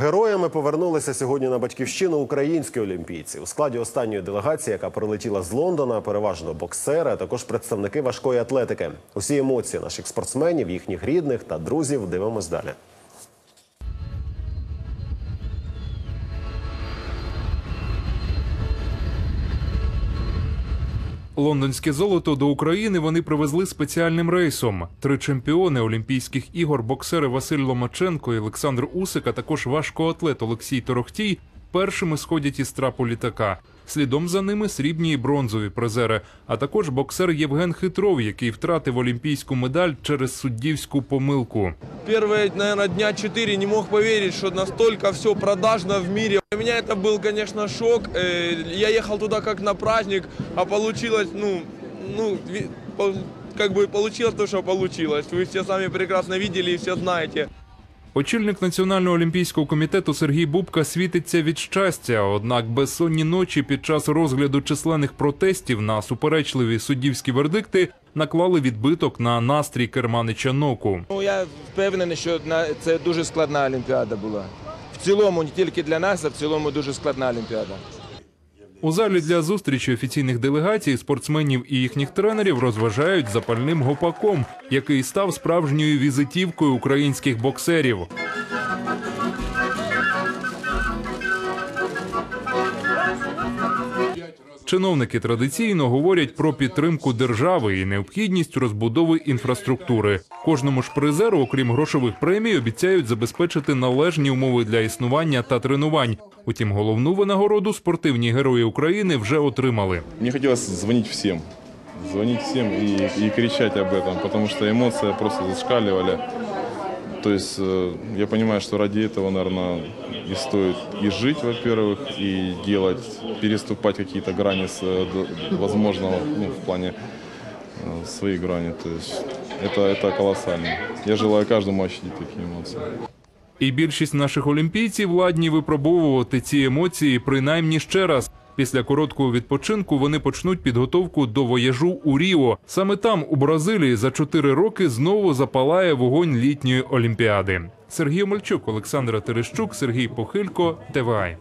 Героями повернулися сьогодні на батьківщину українські олімпійці. У складі останньої делегації, яка прилетіла з Лондона, переважно боксери, а також представники важкої атлетики. Усі емоції наших спортсменів, їхніх рідних та друзів дивимось далі. Лондонське золото до України вони привезли спеціальним рейсом. Три чемпіони Олімпійських ігор, боксери Василь Ломаченко і Олександр Усик, а також важкоатлет Олексій Торохтій першими сходять із трапу літака. Слідом за ними срібні і бронзові призери, а також боксер Євген Хитров, який втратив олімпійську медаль через суддівську помилку. Первые, наверное, дня четыре не мог поверить, что настолько все продажно в мире Для меня это был, конечно, шок. Э, Я ехал туда как на праздник, а получилось, ну, ну, ви- по- как бы получилось то, что получилось. Вы все сами прекрасно видели и все знаете. Очільник Національного олімпійського комітету Сергій Бубка світиться від щастя. Однак безсонні ночі під час розгляду численних протестів на суперечливі суддівські вердикти наклали відбиток на настрій керманича Ноку. Ну, я впевнений, що на- це дуже складна олімпіада була. В цілому, не тільки для нас, а в цілому дуже складна олімпіада. У залі для зустрічі офіційних делегацій спортсменів і їхніх тренерів розважають запальним гопаком, який став справжньою візитівкою українських боксерів. Чиновники традиційно говорять про підтримку держави і необхідність розбудови інфраструктури. Кожному ж призеру, окрім грошових премій, обіцяють забезпечити належні умови для існування та тренувань. Утім, головну винагороду спортивні герої України вже отримали. Мне хотелось звонить всем. Звонить всем и, и кричать об этом, потому что эмоции просто зашкаливали. То есть э, я понимаю, что ради этого, наверное, и стоит и жить, во-первых, и делать, переступать какие-то грани с, э, до- возможного, ну, в плане э, своей грани. То есть это, это колоссально. Я желаю каждому ощутить такие эмоции. І більшість наших олімпійців ладні випробовувати ці емоції принаймні ще раз. Після короткого відпочинку вони почнуть підготовку до вояжу у Ріо. Саме там, у Бразилії, за чотири роки знову запалає вогонь літньої олімпіади. Сергій Мальчук, Олександра Терещук, Сергій Похилько, ТВАЙ.